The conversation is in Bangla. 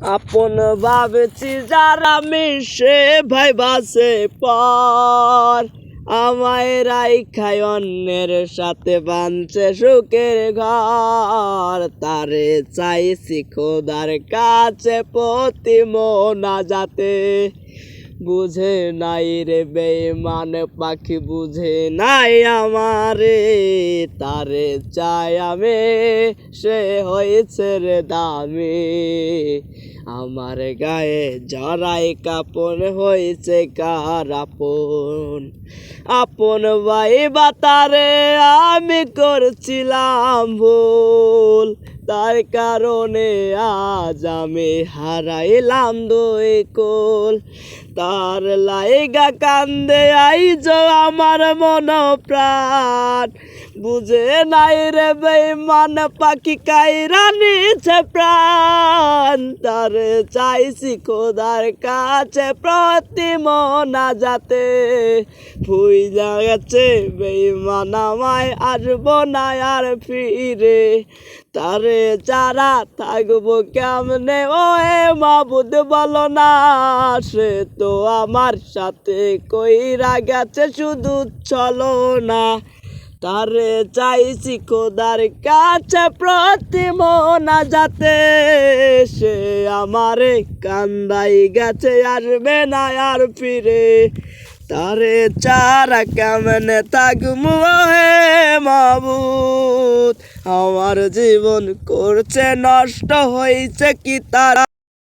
আপন ভাবছি যারা মিশে ভাই বাসে পর। আমায় রাই খায় অন্যের সাথে বাঁধছে সুখের ঘর। তারে চাইছি খোদার কাছে প্রতি মোনা যাতে বুঝে নাই রে বেমান পাখি বুঝে নাই আমারে। তারে চাই আমি সে হয়েছে রে দামি। আমার গায়ে জড়াই কাপন, হয়েছে কার আপন? আপন ভাই বাতারে আমি করছিলাম ভুল। তার কারণে আজ আমি হারাইলাম দুই কোল। তার লাইগা কান্দে আইজ আমার মন প্রাণ। বুঝে নাই রে বেমান পাখি কাইরা নিছে প্রাণ। তার চাইছি খোদার কাছে প্রতি মনা যাতে ফুই গেছে বেমান আমায় আসব না আর ফিরে। তারে চারা থাকব কেমনে? ও এ মাবুদ, বলো না, সে তো আমার সাথে কইরা গেছে, শুধু চলো না। তারে চাইছি খোদার কাছে প্রতি মনা যাতে আমারে কান্দাই গেছে, আসবে না আর ফিরে। তারে চারা কেমনে থাকব হে মাবুত আমার জীবন করছে, নষ্ট হয়েছে কি তারা?